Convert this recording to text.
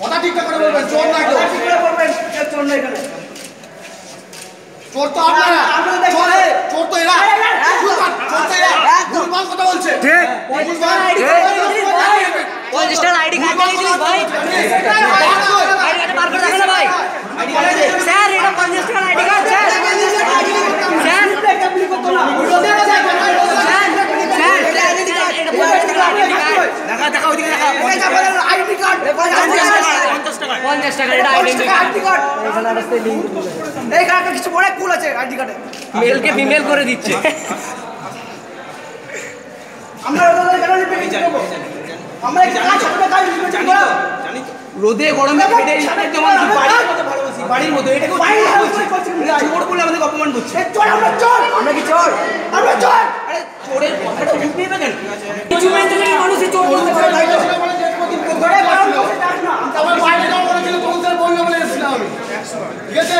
কথা ঠিকঠাক করে বলবেন চোর না কেউ ঠিক করে বলবেন চোর না এখানে। চোর তো আপনারা। চোর চোর তো এরা। চোর তো এরা। ভুলভাল কথা বলছে। ঠিক। ভুলভাল। আইডি কার্ড টাকার আইডি কার্ড দিয়ে ভাই আইডি কার্ড বার করে দেখো না ভাই স্যার এটা পঞ্চাশ টাকার আইডি কার্ড স্যার স্যার এটা আপনি করতো না। স্যার স্যার এটা পঞ্চাশ টাকার আইডি কার্ড দেখা দেখা ওইদিকে দেখা। এটা আইডি কার্ড। পঞ্চাশ টাকার এটা আইডেন্টি কার্ড। ID card. এই কার্ডটা কিছু পরে কুল আছে আইডি কার্ডে। মেলকে ফিমেল করে দিচ্ছে। আমরা ওদের কেন করব আমরা কাজ করতে কাজ করব রোদে গরমে ফেটে রিপেয়ার তোমার বাড়ির মতো ভালোবাসি বাড়ির মতো। এটাকে বাড়ির চোর মতো করছি। এটা চোর বলে আমাদের অপমান করছে। চোর আমরা চোর। আমরা কি চোর? ঠিক আছে